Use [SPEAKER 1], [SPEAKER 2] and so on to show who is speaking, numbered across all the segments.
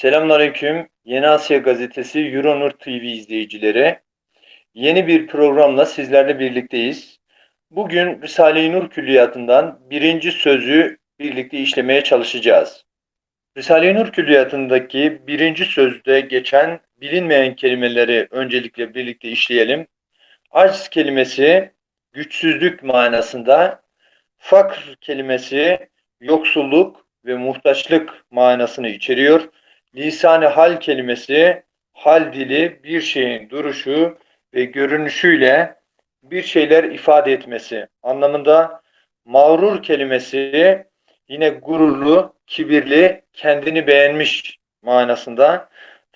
[SPEAKER 1] Selamünaleyküm. Yeni Asya Gazetesi Euronur TV izleyicileri. Yeni bir programla sizlerle birlikteyiz. Bugün Risale-i Nur Külliyatı'ndan birinci sözü birlikte işlemeye çalışacağız. Risale-i Nur Külliyatı'ndaki birinci sözde geçen bilinmeyen kelimeleri öncelikle birlikte işleyelim. Aciz kelimesi güçsüzlük manasında, fakr kelimesi yoksulluk ve muhtaçlık manasını içeriyor. Lisan-ı hal kelimesi hal dili bir şeyin duruşu ve görünüşüyle bir şeyler ifade etmesi anlamında. Mağrur kelimesi yine gururlu, kibirli, kendini beğenmiş manasında.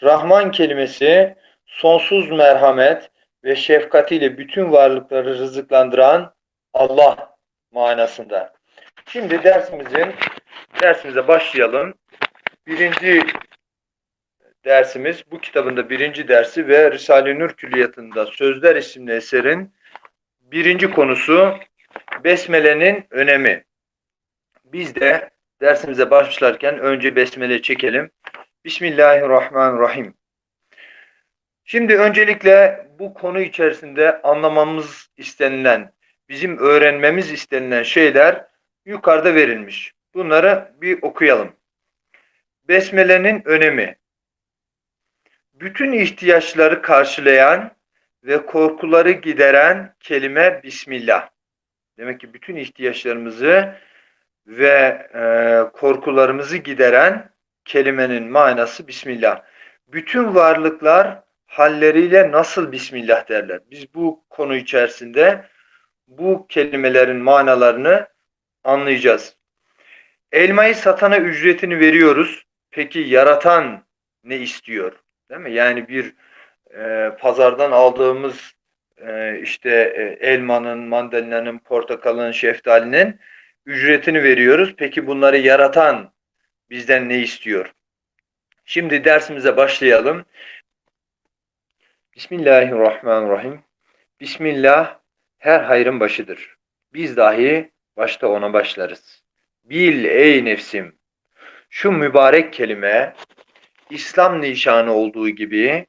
[SPEAKER 1] Rahman kelimesi sonsuz merhamet ve şefkatiyle bütün varlıkları rızıklandıran Allah manasında. Şimdi dersimizin dersimize başlayalım. Birinci dersimiz bu kitabında birinci dersi ve Risale-i Nur Külliyatı'nda Sözler isimli eserin birinci konusu Besmele'nin önemi. Biz de dersimize başlarken önce Besmele çekelim. Bismillahirrahmanirrahim. Şimdi öncelikle bu konu içerisinde anlamamız istenilen, bizim öğrenmemiz istenilen şeyler yukarıda verilmiş. Bunları bir okuyalım. Besmele'nin önemi. Bütün ihtiyaçları karşılayan ve korkuları gideren kelime Bismillah. Demek ki bütün ihtiyaçlarımızı ve e, korkularımızı gideren kelimenin manası Bismillah. Bütün varlıklar halleriyle nasıl Bismillah derler? Biz bu konu içerisinde bu kelimelerin manalarını anlayacağız. Elmayı satana ücretini veriyoruz. Peki yaratan ne istiyor? Değil mi? Yani bir e, pazardan aldığımız e, işte e, elmanın, mandalinanın, portakalın, şeftalinin ücretini veriyoruz. Peki bunları yaratan bizden ne istiyor? Şimdi dersimize başlayalım. Bismillahirrahmanirrahim. Bismillah her hayrın başıdır. Biz dahi başta ona başlarız. Bil ey nefsim. Şu mübarek kelime İslam nişanı olduğu gibi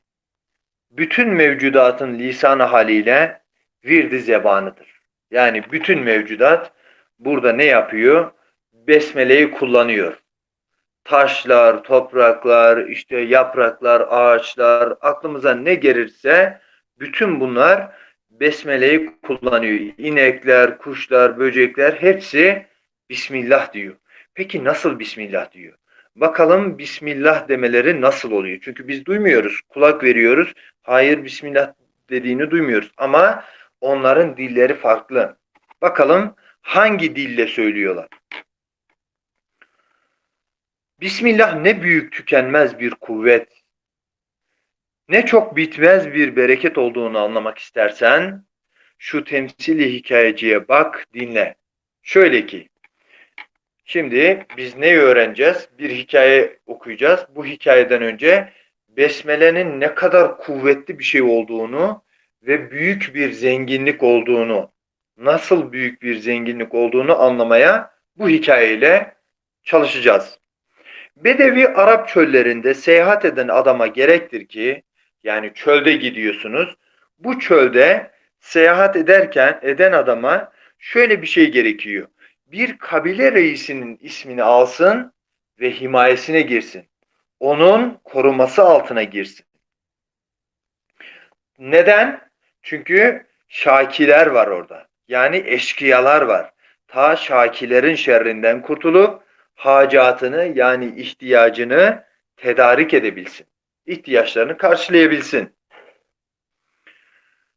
[SPEAKER 1] bütün mevcudatın lisanı haliyle virdi zebanıdır. Yani bütün mevcudat burada ne yapıyor? Besmeleyi kullanıyor. Taşlar, topraklar, işte yapraklar, ağaçlar, aklımıza ne gelirse bütün bunlar besmeleyi kullanıyor. İnekler, kuşlar, böcekler hepsi Bismillah diyor. Peki nasıl Bismillah diyor? Bakalım Bismillah demeleri nasıl oluyor? Çünkü biz duymuyoruz. Kulak veriyoruz. Hayır Bismillah dediğini duymuyoruz. Ama onların dilleri farklı. Bakalım hangi dille söylüyorlar? Bismillah ne büyük tükenmez bir kuvvet, ne çok bitmez bir bereket olduğunu anlamak istersen, şu temsili hikayeciye bak, dinle. Şöyle ki, şimdi biz ne öğreneceğiz? Bir hikaye okuyacağız. Bu hikayeden önce Besmele'nin ne kadar kuvvetli bir şey olduğunu ve büyük bir zenginlik olduğunu, nasıl büyük bir zenginlik olduğunu anlamaya bu hikayeyle çalışacağız. Bedevi Arap çöllerinde seyahat eden adama gerektir ki, yani çölde gidiyorsunuz, bu çölde seyahat ederken eden adama şöyle bir şey gerekiyor. Bir kabile reisinin ismini alsın ve himayesine girsin. Onun koruması altına girsin. Neden? Çünkü şakiler var orada. Yani eşkıyalar var. Ta şakilerin şerrinden kurtulup hacatını yani ihtiyacını tedarik edebilsin. İhtiyaçlarını karşılayabilsin.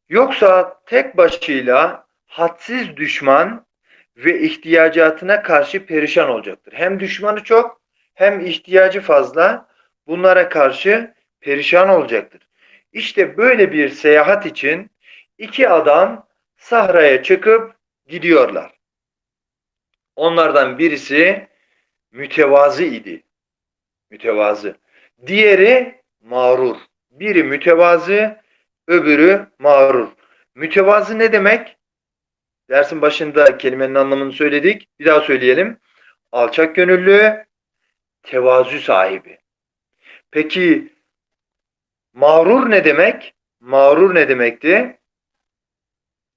[SPEAKER 1] Yoksa tek başıyla hadsiz düşman ve ihtiyacatına karşı perişan olacaktır. Hem düşmanı çok hem ihtiyacı fazla bunlara karşı perişan olacaktır. İşte böyle bir seyahat için iki adam sahraya çıkıp gidiyorlar. Onlardan birisi mütevazı idi. Mütevazı. Diğeri mağrur. Biri mütevazı, öbürü mağrur. Mütevazı ne demek? Dersin başında kelimenin anlamını söyledik. Bir daha söyleyelim. Alçak gönüllü, tevazu sahibi. Peki mağrur ne demek? Mağrur ne demekti?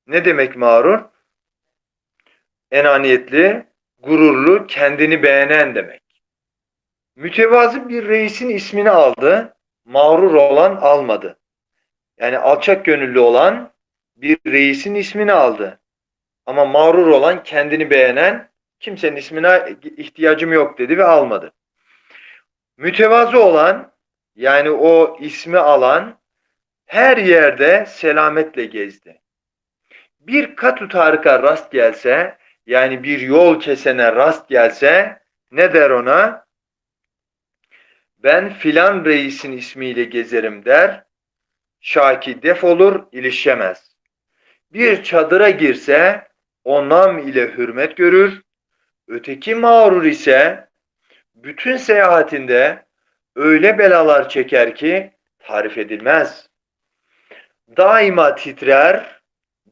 [SPEAKER 1] Ne demek mağrur? Enaniyetli, gururlu, kendini beğenen demek. Mütevazı bir reisin ismini aldı, mağrur olan almadı. Yani alçak gönüllü olan bir reisin ismini aldı. Ama mağrur olan, kendini beğenen, kimsenin ismine ihtiyacım yok dedi ve almadı. Mütevazı olan, yani o ismi alan, her yerde selametle gezdi. Bir katu tarika rast gelse, yani bir yol kesene rast gelse, ne der ona? Ben filan reisin ismiyle gezerim der, Şaki defolur, ilişemez. Bir çadıra girse, o nam ile hürmet görür, öteki mağrur ise, bütün seyahatinde öyle belalar çeker ki tarif edilmez. Daima titrer,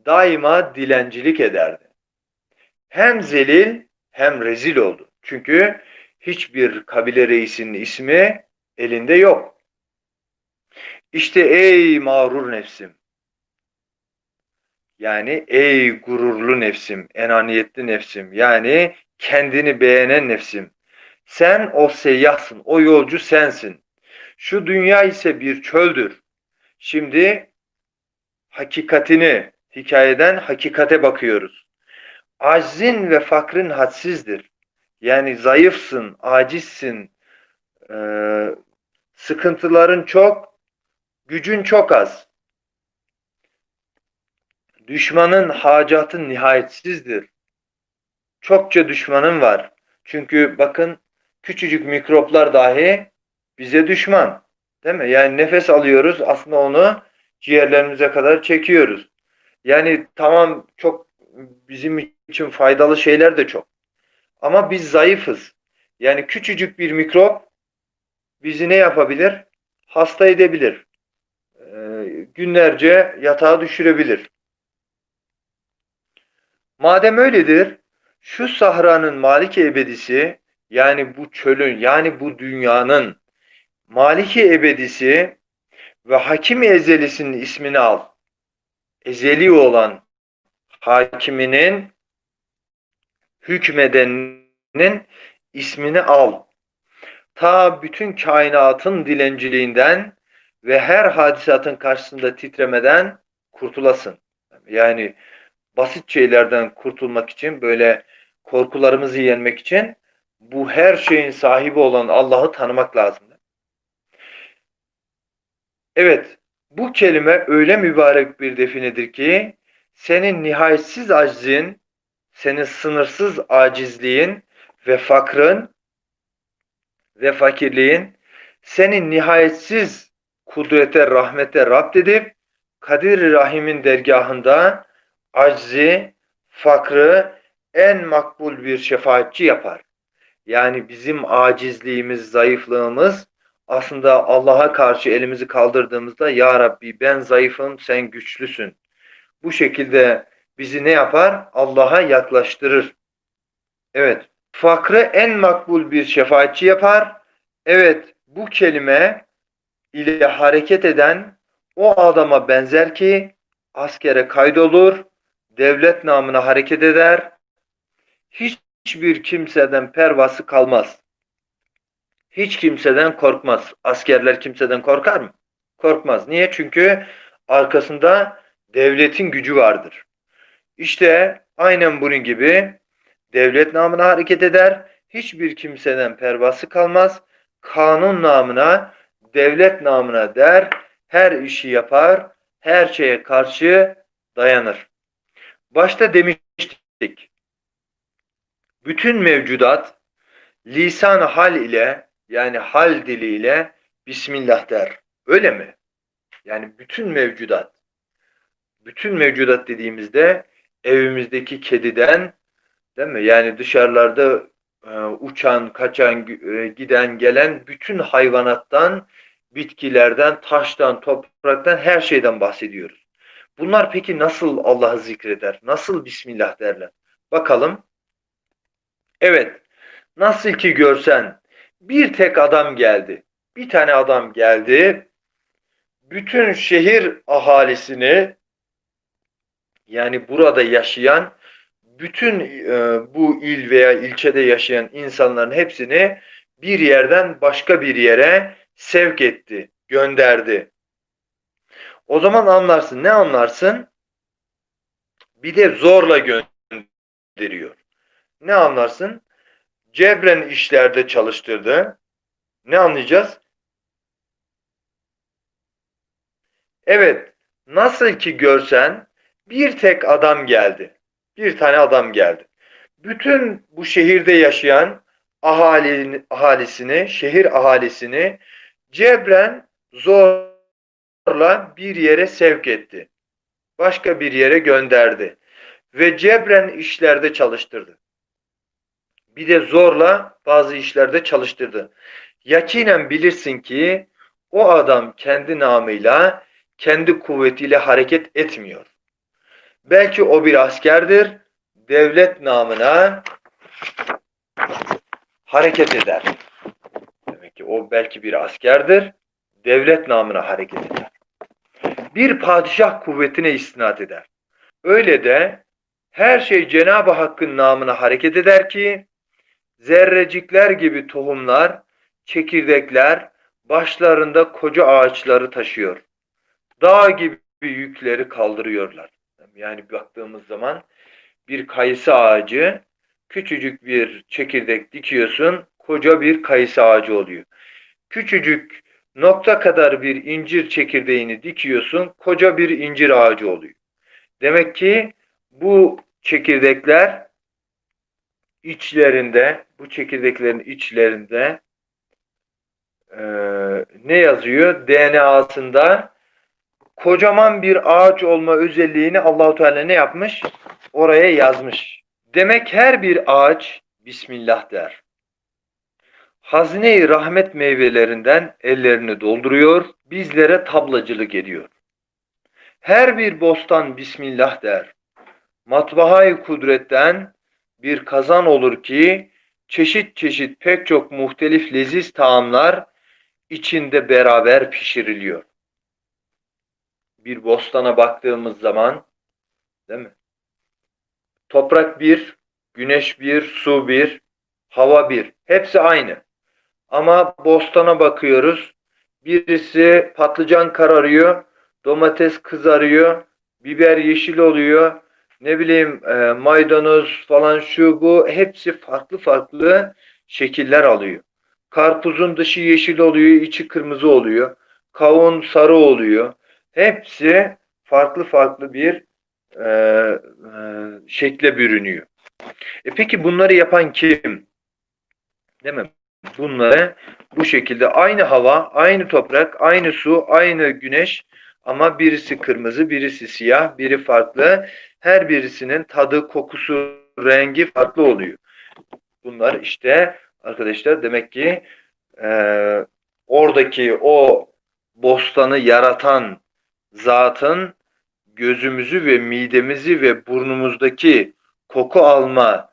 [SPEAKER 1] daima dilencilik ederdi. Hem zelil hem rezil oldu. Çünkü hiçbir kabile reisinin ismi elinde yok. İşte ey mağrur nefsim. Yani ey gururlu nefsim, enaniyetli nefsim. Yani kendini beğenen nefsim. Sen o seyyahsın, o yolcu sensin. Şu dünya ise bir çöldür. Şimdi hakikatini, hikayeden hakikate bakıyoruz. Aczin ve fakrın hadsizdir. Yani zayıfsın, acizsin, e, sıkıntıların çok, gücün çok az. Düşmanın hacatın nihayetsizdir. Çokça düşmanın var. Çünkü bakın küçücük mikroplar dahi bize düşman. Değil mi? Yani nefes alıyoruz aslında onu ciğerlerimize kadar çekiyoruz. Yani tamam çok bizim için faydalı şeyler de çok. Ama biz zayıfız. Yani küçücük bir mikrop bizi ne yapabilir? Hasta edebilir. Ee, günlerce yatağa düşürebilir. Madem öyledir, şu sahranın maliki ebedisi, yani bu çölün, yani bu dünyanın maliki ebedisi ve hakim ezelisinin ismini al. Ezeli olan hakiminin hükmedeninin ismini al. Ta bütün kainatın dilenciliğinden ve her hadisatın karşısında titremeden kurtulasın. Yani basit şeylerden kurtulmak için, böyle korkularımızı yenmek için bu her şeyin sahibi olan Allah'ı tanımak lazım. Evet, bu kelime öyle mübarek bir definedir ki senin nihayetsiz aczin, senin sınırsız acizliğin ve fakrın ve fakirliğin senin nihayetsiz kudrete, rahmete rapt edip Kadir Rahim'in dergahında aczi, fakrı en makbul bir şefaatçi yapar. Yani bizim acizliğimiz, zayıflığımız aslında Allah'a karşı elimizi kaldırdığımızda Ya Rabbi ben zayıfım, sen güçlüsün. Bu şekilde bizi ne yapar? Allah'a yaklaştırır. Evet, fakrı en makbul bir şefaatçi yapar. Evet, bu kelime ile hareket eden o adama benzer ki askere kaydolur, devlet namına hareket eder, hiçbir kimseden pervası kalmaz. Hiç kimseden korkmaz. Askerler kimseden korkar mı? Korkmaz. Niye? Çünkü arkasında devletin gücü vardır. İşte aynen bunun gibi devlet namına hareket eder. Hiçbir kimseden pervası kalmaz. Kanun namına, devlet namına der. Her işi yapar. Her şeye karşı dayanır. Başta demiştik. Bütün mevcudat lisan hal ile yani hal diliyle Bismillah der. Öyle mi? Yani bütün mevcudat. Bütün mevcudat dediğimizde evimizdeki kediden değil mi? Yani dışarılarda e, uçan, kaçan, e, giden, gelen bütün hayvanattan, bitkilerden, taştan, topraktan her şeyden bahsediyoruz. Bunlar peki nasıl Allah'ı zikreder? Nasıl Bismillah derler? Bakalım. Evet. Nasıl ki görsen bir tek adam geldi. Bir tane adam geldi. Bütün şehir ahalisini yani burada yaşayan bütün e, bu il veya ilçede yaşayan insanların hepsini bir yerden başka bir yere sevk etti, gönderdi. O zaman anlarsın. Ne anlarsın? Bir de zorla gönderiyor. Ne anlarsın? Cebren işlerde çalıştırdı. Ne anlayacağız? Evet, nasıl ki görsen bir tek adam geldi. Bir tane adam geldi. Bütün bu şehirde yaşayan ahalisini, şehir ahalisini cebren zorla bir yere sevk etti. Başka bir yere gönderdi. Ve cebren işlerde çalıştırdı. Bir de zorla bazı işlerde çalıştırdı. Yakinen bilirsin ki o adam kendi namıyla, kendi kuvvetiyle hareket etmiyor. Belki o bir askerdir, devlet namına hareket eder. Demek ki o belki bir askerdir, devlet namına hareket eder. Bir padişah kuvvetine istinad eder. Öyle de her şey Cenab-ı Hakk'ın namına hareket eder ki zerrecikler gibi tohumlar, çekirdekler başlarında koca ağaçları taşıyor. Dağ gibi yükleri kaldırıyorlar. Yani baktığımız zaman bir kayısı ağacı küçücük bir çekirdek dikiyorsun, koca bir kayısı ağacı oluyor. Küçücük nokta kadar bir incir çekirdeğini dikiyorsun, koca bir incir ağacı oluyor. Demek ki bu çekirdekler içlerinde, bu çekirdeklerin içlerinde e, ne yazıyor? DNA'sında kocaman bir ağaç olma özelliğini Allahu Teala ne yapmış? Oraya yazmış. Demek her bir ağaç Bismillah der. Hazine-i rahmet meyvelerinden ellerini dolduruyor, bizlere tablacılık ediyor. Her bir bostan Bismillah der. Matbahay kudretten bir kazan olur ki çeşit çeşit pek çok muhtelif leziz taamlar içinde beraber pişiriliyor. Bir bostana baktığımız zaman değil mi? Toprak bir, güneş bir, su bir, hava bir. Hepsi aynı. Ama bostana bakıyoruz. Birisi patlıcan kararıyor, domates kızarıyor, biber yeşil oluyor, ne bileyim e, maydanoz falan şu bu hepsi farklı farklı şekiller alıyor. Karpuzun dışı yeşil oluyor, içi kırmızı oluyor. Kavun sarı oluyor. Hepsi farklı farklı bir e, e, şekle bürünüyor. E peki bunları yapan kim? Değil mi? Bunları bu şekilde aynı hava, aynı toprak, aynı su, aynı güneş ama birisi kırmızı, birisi siyah, biri farklı. Her birisinin tadı, kokusu, rengi farklı oluyor. Bunlar işte arkadaşlar demek ki e, oradaki o bostanı yaratan zatın gözümüzü ve midemizi ve burnumuzdaki koku alma,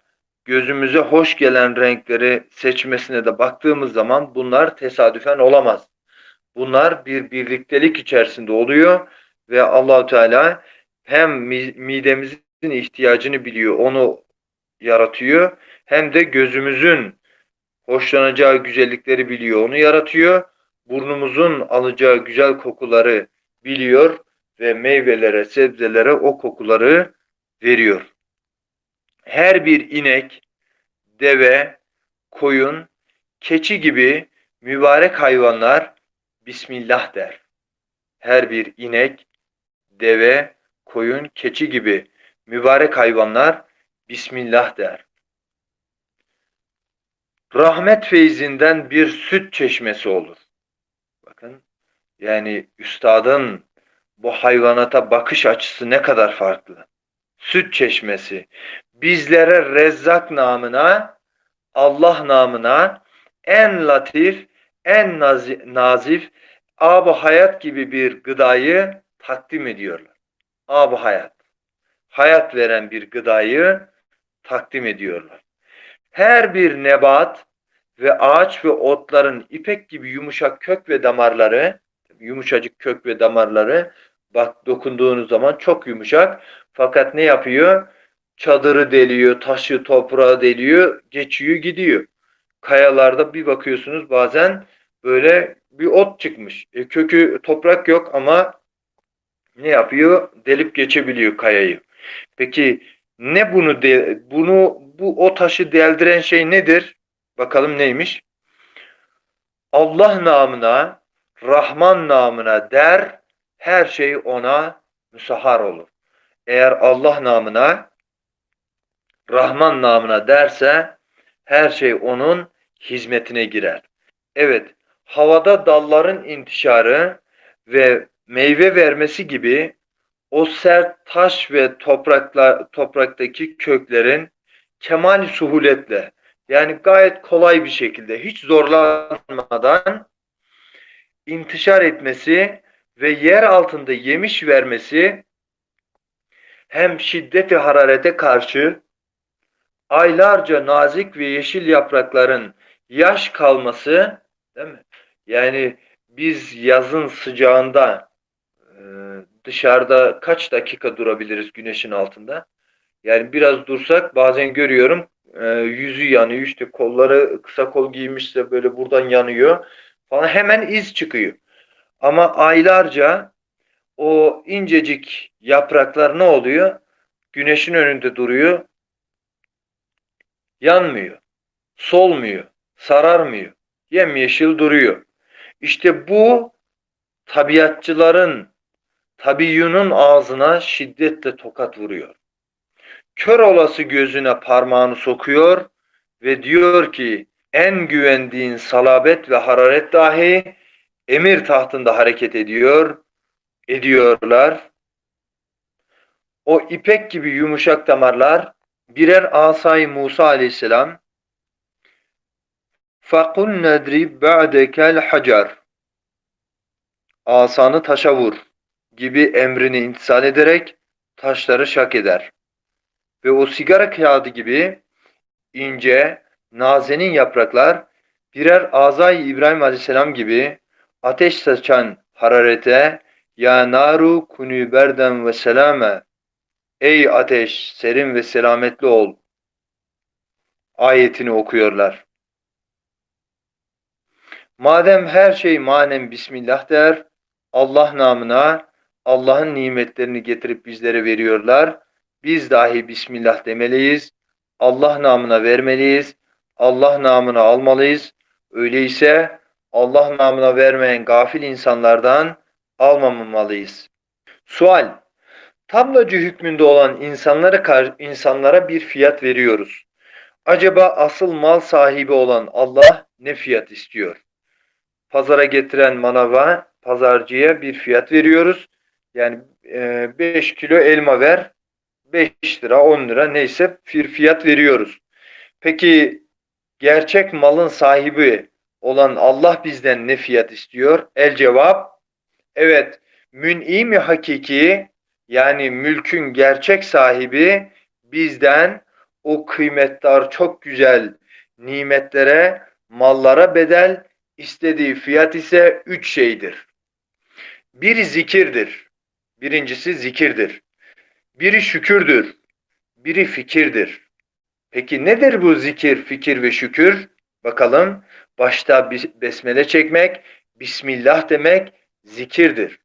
[SPEAKER 1] gözümüze hoş gelen renkleri seçmesine de baktığımız zaman bunlar tesadüfen olamaz. Bunlar bir birliktelik içerisinde oluyor ve Allahu Teala hem midemizin ihtiyacını biliyor, onu yaratıyor. Hem de gözümüzün hoşlanacağı güzellikleri biliyor, onu yaratıyor. Burnumuzun alacağı güzel kokuları biliyor ve meyvelere, sebzelere o kokuları veriyor. Her bir inek, deve, koyun, keçi gibi mübarek hayvanlar Bismillah der. Her bir inek, deve, koyun, keçi gibi mübarek hayvanlar Bismillah der. Rahmet feyzinden bir süt çeşmesi olur. Bakın yani üstadın bu hayvanata bakış açısı ne kadar farklı. Süt çeşmesi bizlere Rezzak namına, Allah namına en latif, en nazif, ab hayat gibi bir gıdayı takdim ediyorlar ab hayat. Hayat veren bir gıdayı takdim ediyorlar. Her bir nebat, ve ağaç ve otların ipek gibi yumuşak kök ve damarları, yumuşacık kök ve damarları bak dokunduğunuz zaman çok yumuşak fakat ne yapıyor? Çadırı deliyor, taşı toprağı deliyor, geçiyor gidiyor. Kayalarda bir bakıyorsunuz bazen böyle bir ot çıkmış. E, kökü toprak yok ama ne yapıyor? Delip geçebiliyor kayayı. Peki ne bunu de, bunu bu o taşı deldiren şey nedir? Bakalım neymiş? Allah namına, Rahman namına der, her şey ona müsahhar olur. Eğer Allah namına, Rahman namına derse her şey onun hizmetine girer. Evet, havada dalların intişarı ve meyve vermesi gibi o sert taş ve toprakla, topraktaki köklerin kemal suhuletle yani gayet kolay bir şekilde hiç zorlanmadan intişar etmesi ve yer altında yemiş vermesi hem şiddeti hararete karşı aylarca nazik ve yeşil yaprakların yaş kalması değil mi? Yani biz yazın sıcağında e, dışarıda kaç dakika durabiliriz güneşin altında? Yani biraz dursak bazen görüyorum e, yüzü yanıyor işte kolları kısa kol giymişse böyle buradan yanıyor falan hemen iz çıkıyor. Ama aylarca o incecik yapraklar ne oluyor? Güneşin önünde duruyor. Yanmıyor. Solmuyor. Sararmıyor. Yemyeşil duruyor. İşte bu tabiatçıların, tabiyyunun ağzına şiddetle tokat vuruyor. Kör olası gözüne parmağını sokuyor ve diyor ki en güvendiğin salabet ve hararet dahi emir tahtında hareket ediyor, ediyorlar. O ipek gibi yumuşak damarlar birer asay Musa aleyhisselam فَقُلْ نَدْرِبْ بَعْدَكَ الْحَجَرِ Asanı taşa vur gibi emrini imtisal ederek taşları şak eder. Ve o sigara kağıdı gibi ince, nazenin yapraklar birer azay İbrahim Aleyhisselam gibi ateş saçan hararete ya naru kunu berden ve selame ey ateş serin ve selametli ol ayetini okuyorlar. Madem her şey manen Bismillah der, Allah namına Allah'ın nimetlerini getirip bizlere veriyorlar. Biz dahi Bismillah demeliyiz. Allah namına vermeliyiz. Allah namına almalıyız. Öyleyse Allah namına vermeyen gafil insanlardan almamalıyız. Sual Tablacı hükmünde olan insanlara, insanlara bir fiyat veriyoruz. Acaba asıl mal sahibi olan Allah ne fiyat istiyor? Pazara getiren manava, pazarcıya bir fiyat veriyoruz. Yani 5 e, kilo elma ver, 5 lira, 10 lira neyse bir fiyat veriyoruz. Peki gerçek malın sahibi olan Allah bizden ne fiyat istiyor? El cevap, evet mün'imi hakiki yani mülkün gerçek sahibi bizden o kıymetler çok güzel nimetlere, mallara bedel istediği fiyat ise üç şeydir. Biri zikirdir. Birincisi zikirdir. Biri şükürdür. Biri fikirdir. Peki nedir bu zikir, fikir ve şükür? Bakalım. Başta besmele çekmek, Bismillah demek zikirdir.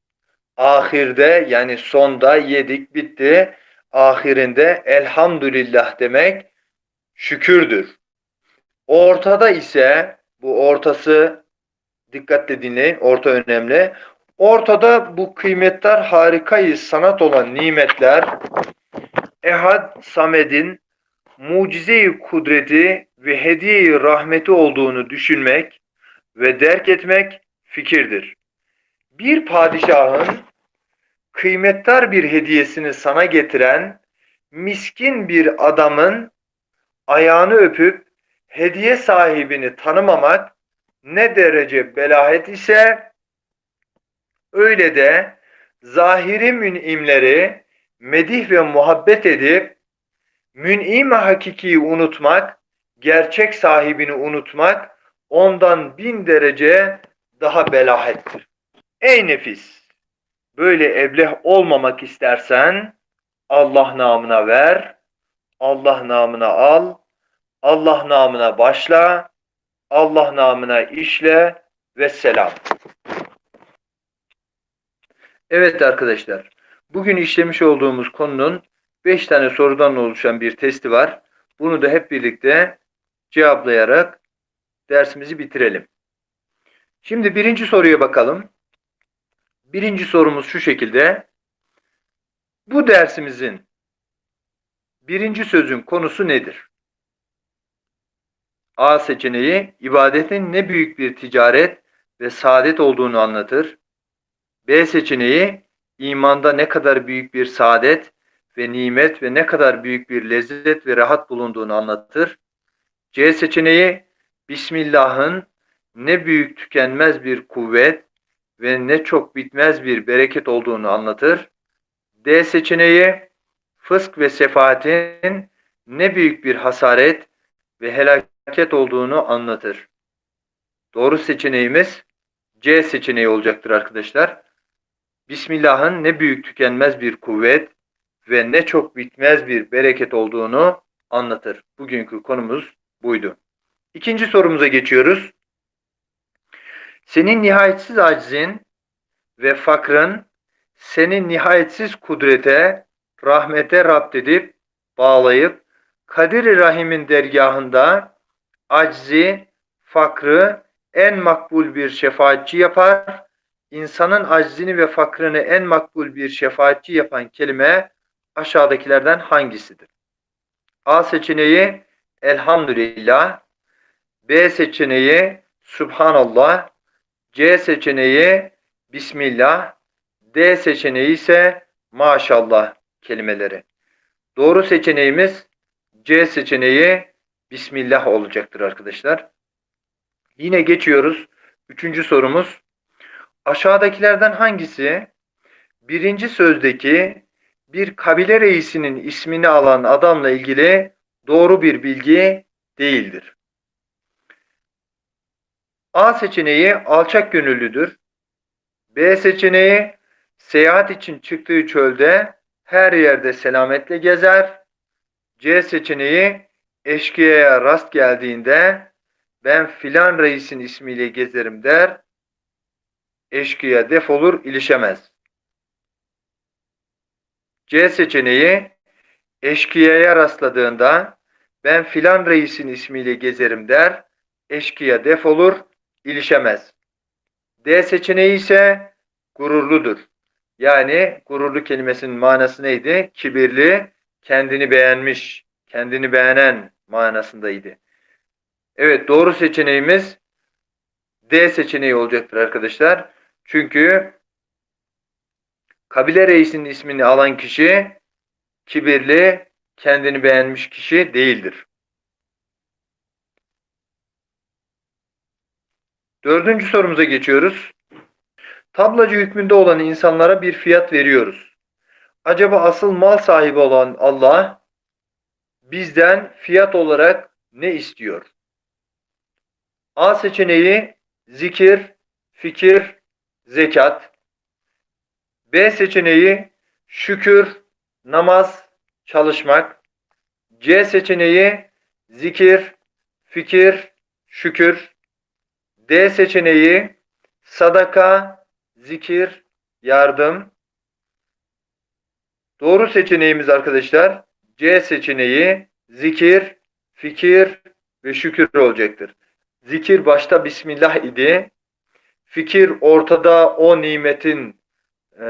[SPEAKER 1] Ahirde yani sonda yedik bitti. Ahirinde elhamdülillah demek şükürdür. Ortada ise bu ortası dikkatle dinleyin. Orta önemli. Ortada bu kıymetler harikayı sanat olan nimetler Ehad Samed'in mucize-i kudreti ve hediye-i rahmeti olduğunu düşünmek ve derk etmek fikirdir. Bir padişahın kıymettar bir hediyesini sana getiren miskin bir adamın ayağını öpüp hediye sahibini tanımamak ne derece belahet ise öyle de zahiri münimleri medih ve muhabbet edip mün'im hakikiyi unutmak, gerçek sahibini unutmak ondan bin derece daha belahettir. Ey nefis! Böyle ebleh olmamak istersen Allah namına ver, Allah namına al, Allah namına başla, Allah namına işle ve selam. Evet arkadaşlar, bugün işlemiş olduğumuz konunun 5 tane sorudan oluşan bir testi var. Bunu da hep birlikte cevaplayarak dersimizi bitirelim. Şimdi birinci soruya bakalım. Birinci sorumuz şu şekilde. Bu dersimizin birinci sözün konusu nedir? A seçeneği ibadetin ne büyük bir ticaret ve saadet olduğunu anlatır. B seçeneği imanda ne kadar büyük bir saadet ve nimet ve ne kadar büyük bir lezzet ve rahat bulunduğunu anlatır. C seçeneği Bismillah'ın ne büyük tükenmez bir kuvvet ve ne çok bitmez bir bereket olduğunu anlatır. D seçeneği fısk ve sefaatin ne büyük bir hasaret ve helaket olduğunu anlatır. Doğru seçeneğimiz C seçeneği olacaktır arkadaşlar. Bismillah'ın ne büyük tükenmez bir kuvvet ve ne çok bitmez bir bereket olduğunu anlatır. Bugünkü konumuz buydu. İkinci sorumuza geçiyoruz. Senin nihayetsiz acizin ve fakrın seni nihayetsiz kudrete, rahmete rapt edip, bağlayıp, Kadir-i Rahim'in dergahında aczi, fakrı en makbul bir şefaatçi yapar. İnsanın aczini ve fakrını en makbul bir şefaatçi yapan kelime aşağıdakilerden hangisidir? A seçeneği Elhamdülillah, B seçeneği Subhanallah, C seçeneği Bismillah, D seçeneği ise Maşallah kelimeleri. Doğru seçeneğimiz C seçeneği Bismillah olacaktır arkadaşlar. Yine geçiyoruz. Üçüncü sorumuz. Aşağıdakilerden hangisi birinci sözdeki bir kabile reisinin ismini alan adamla ilgili doğru bir bilgi değildir? A seçeneği alçak gönüllüdür. B seçeneği seyahat için çıktığı çölde her yerde selametle gezer. C seçeneği eşkıyaya rast geldiğinde ben filan reisin ismiyle gezerim der. Eşkıya defolur ilişemez. C seçeneği eşkıyaya rastladığında ben filan reisin ismiyle gezerim der. Eşkıya defolur ilişemez. D seçeneği ise gururludur. Yani gururlu kelimesinin manası neydi? Kibirli, kendini beğenmiş, kendini beğenen manasındaydı. Evet doğru seçeneğimiz D seçeneği olacaktır arkadaşlar. Çünkü kabile reisinin ismini alan kişi kibirli, kendini beğenmiş kişi değildir. Dördüncü sorumuza geçiyoruz. Tablacı hükmünde olan insanlara bir fiyat veriyoruz. Acaba asıl mal sahibi olan Allah bizden fiyat olarak ne istiyor? A seçeneği zikir, fikir, zekat. B seçeneği şükür, namaz, çalışmak. C seçeneği zikir, fikir, şükür. D seçeneği sadaka, zikir, yardım. Doğru seçeneğimiz arkadaşlar C seçeneği zikir, fikir ve şükür olacaktır. Zikir başta Bismillah idi. Fikir ortada o nimetin e,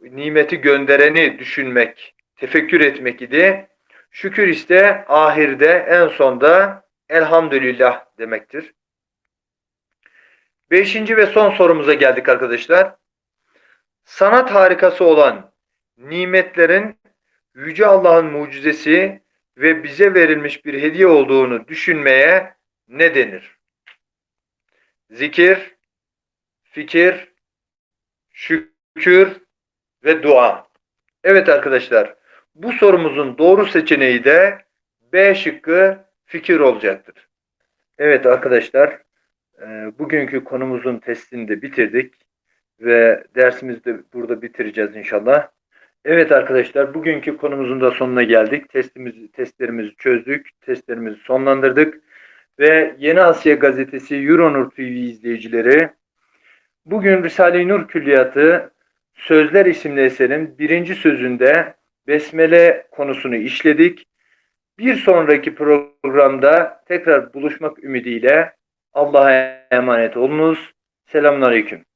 [SPEAKER 1] nimeti göndereni düşünmek, tefekkür etmek idi. Şükür ise ahirde en sonda elhamdülillah demektir. Beşinci ve son sorumuza geldik arkadaşlar. Sanat harikası olan nimetlerin Yüce Allah'ın mucizesi ve bize verilmiş bir hediye olduğunu düşünmeye ne denir? Zikir, fikir, şükür ve dua. Evet arkadaşlar, bu sorumuzun doğru seçeneği de B şıkkı fikir olacaktır. Evet arkadaşlar, bugünkü konumuzun testini de bitirdik ve dersimizi de burada bitireceğiz inşallah. Evet arkadaşlar, bugünkü konumuzun da sonuna geldik. Testimizi, testlerimizi çözdük, testlerimizi sonlandırdık ve Yeni Asya Gazetesi Euronur TV izleyicileri, bugün Risale-i Nur Külliyatı Sözler isimli eserin birinci sözünde Besmele konusunu işledik. Bir sonraki programda tekrar buluşmak ümidiyle Allah'a emanet olunuz. Selamünaleyküm.